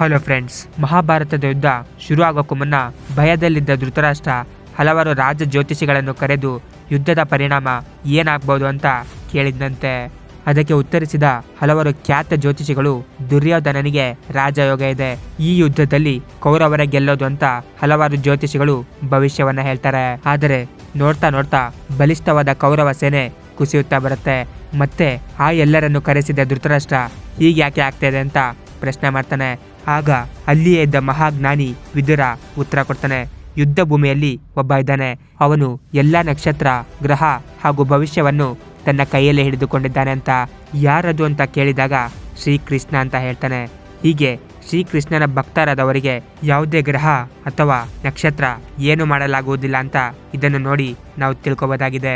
Hello friends, ಮಹಾಭಾರತದ ಯುದ್ಧ ಶುರುವಾಗೋಕ್ಕೂ ಮುನ್ನ ಭಯದಲ್ಲಿದ್ದ ಧೃತರಾಷ್ಟ್ರ ಹಲವಾರು ರಾಜ ಜ್ಯೋತಿಷಿಗಳನ್ನು ಕರೆದು ಯುದ್ಧದ ಪರಿಣಾಮ ಏನಾಗ್ಬೋದು ಅಂತ ಕೇಳಿದ್ನಂತೆ. ಅದಕ್ಕೆ ಉತ್ತರಿಸಿದ ಹಲವಾರು ಖ್ಯಾತ ಜ್ಯೋತಿಷಿಗಳು, ದುರ್ಯೋಧನನಿಗೆ ರಾಜಯೋಗ ಇದೆ. ಈ ಯುದ್ಧದಲ್ಲಿ ಕೌರವರ ಗೆಲ್ಲೋದು ಅಂತ ಹಲವಾರು ಜ್ಯೋತಿಷಿಗಳು ಭವಿಷ್ಯವನ್ನ ಹೇಳ್ತಾರೆ. ಆದರೆ ನೋಡ್ತಾ ನೋಡ್ತಾ ಬಲಿಷ್ಠವಾದ ಕೌರವ ಸೇನೆ ಕುಸಿಯುತ್ತಾ ಬರುತ್ತೆ. ಮತ್ತೆ ಆ ಎಲ್ಲರನ್ನು ಕರೆಸಿದ ಧೃತರಾಷ್ಟ್ರ ಹೀಗೆ ಯಾಕೆ ಆಗ್ತಾ ಅಂತ ಪ್ರಶ್ನೆ ಮಾಡ್ತಾನೆ. ಆಗ ಅಲ್ಲಿಯೇ ಇದ್ದ ಮಹಾಜ್ಞಾನಿ ವಿದುರ ಉತ್ತರ ಕೊಡ್ತಾನೆ. ಯುದ್ಧ ಭೂಮಿಯಲ್ಲಿ ಒಬ್ಬ ಇದ್ದಾನೆ. ಅವನು ಎಲ್ಲ ನಕ್ಷತ್ರ, ಗ್ರಹ ಹಾಗೂ ಭವಿಷ್ಯವನ್ನು ತನ್ನ ಕೈಯಲ್ಲೇ ಹಿಡಿದುಕೊಂಡಿದ್ದಾನೆ ಅಂತ ಯಾರದು ಅಂತ ಕೇಳಿದಾಗ ಶ್ರೀಕೃಷ್ಣ ಅಂತ ಹೇಳ್ತಾನೆ. ಹೀಗೆ ಶ್ರೀಕೃಷ್ಣನ ಭಕ್ತರಾದವರಿಗೆ ಯಾವುದೇ ಗ್ರಹ ಅಥವಾ ನಕ್ಷತ್ರ ಏನು ಮಾಡಲಾಗುವುದಿಲ್ಲ ಅಂತ ಇದನ್ನು ನೋಡಿ ನಾವು ತಿಳ್ಕೊಬೋದಾಗಿದೆ.